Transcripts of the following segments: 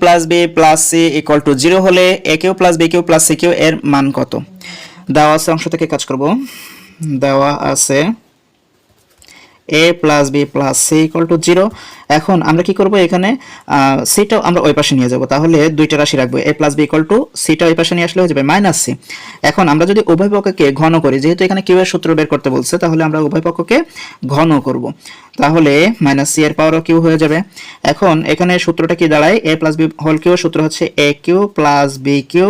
Plus B plus C equal to zero হলে A cube plus B cube plus C cube এর মান কত? দেওয়া আছে অংশ থেকে কাজ করব। দেওয়া আছে A plus B plus C equal to zero এখন আমরা কি করব এখানে? সিটাও আমরা ওই পাশে নিয়ে যাব। তাহলে দুইটা রাশি রাখব। A plus B equal to সিটা ওই পাশে নিয়ে আসলে হয়ে যাবে মাইনাস সি এখন আমরা যদি উভয় পক্ষকে ঘন করি, যেহেতু এখানে কিউ এর সূত্র বের করতে বলছে, তাহলে আমরা উভয় পক্ষকে ঘন করব। তাহলে মাইনাস সি এর পাওয়ারও কিউ হয়ে যাবে। এখন এখানে সূত্রটা কি দাঁড়ায়? A plus B whole cube সূত্র হচ্ছে A cube plus B cube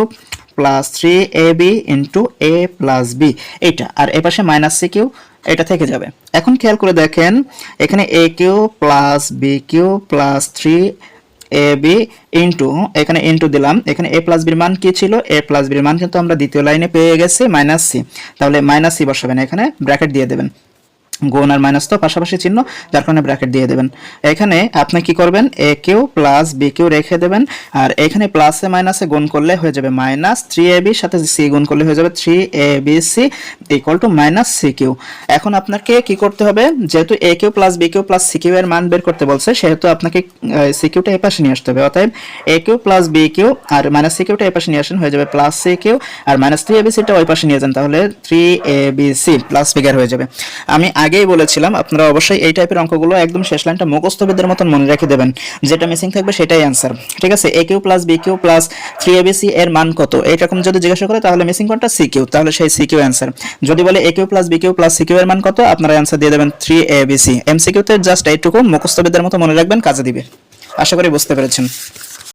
plus three A B into A plus B এইটা, আর এ পাশে মাইনাস সি কিউ, এটা থেকে যাবে। এখন খেয়াল করে দেখেন, এখানে A cube plus B cube plus three A B into এখানে ইন্টু দিলাম। এখানে এ প্লাস বির মান কি ছিল? এ প্লাস বির মান কিন্তু আমরা দ্বিতীয় লাইনে পেয়ে গেছি মাইনাস সি তাহলে মাইনাস সি বসাবেন এখানে ব্র্যাকেট দিয়ে দেবেন। গুণ আর মাইনাস তো পাশাপাশি চিহ্ন, যার কারণে ব্র্যাকেট দিয়ে দেবেন। এখানে আপনি কি করবেন? A cube plus B cube রেখে দেবেন। আর এখানে প্লাসে মাইনাসে গুণ করলে হয়ে যাবে মাইনাস থ্রি এ সাথে সি গুণ করলে হয়ে যাবে three A B C equal to minus C cube এখন আপনাকে কি করতে হবে? যেহেতু A cube plus B cube plus C cube এর মান বের করতে বলছে, সেহেতু আপনাকে সি কিউটা এই পাশে নিয়ে আসতে হবে। অতএব A cube plus B cube R minus C কিউটা এই পাশে নিয়ে আসেন, হয়ে যাবে প্লাস সি কিউ আর মাইনাস থ্রি এ বি সিটা ওই পাশে নিয়ে যান, তাহলে three A B C plus figure হয়ে যাবে। আমি আগেই বলেছিলাম, আপনারা অবশ্যই এই টাইপের অঙ্কগুলো একদম শেষ লাইনটা মুখস্থবিদের মতন মনে রেখে দেবেন। যেটা মিসিং থাকবে সেটাই অ্যান্সার ঠিক আছে? A cube plus B cube plus three A B C এর মান কত? এইরকম যদি জিজ্ঞাসা করে, তাহলে মিসিং কোনটা সি কিউ তাহলে সেই সি কিউ অ্যান্সার যদি বলে A cube plus B cube plus C cube এর মান কত, আপনারা অ্যান্সার দিয়ে দেবেন থ্রি এ বি সি এমসিকিউতে জাস্ট এইটুকু মুখস্থবিদের মতো মনে রাখবেন, কাজে দিবে। আশা করি বুঝতে পেরেছেন।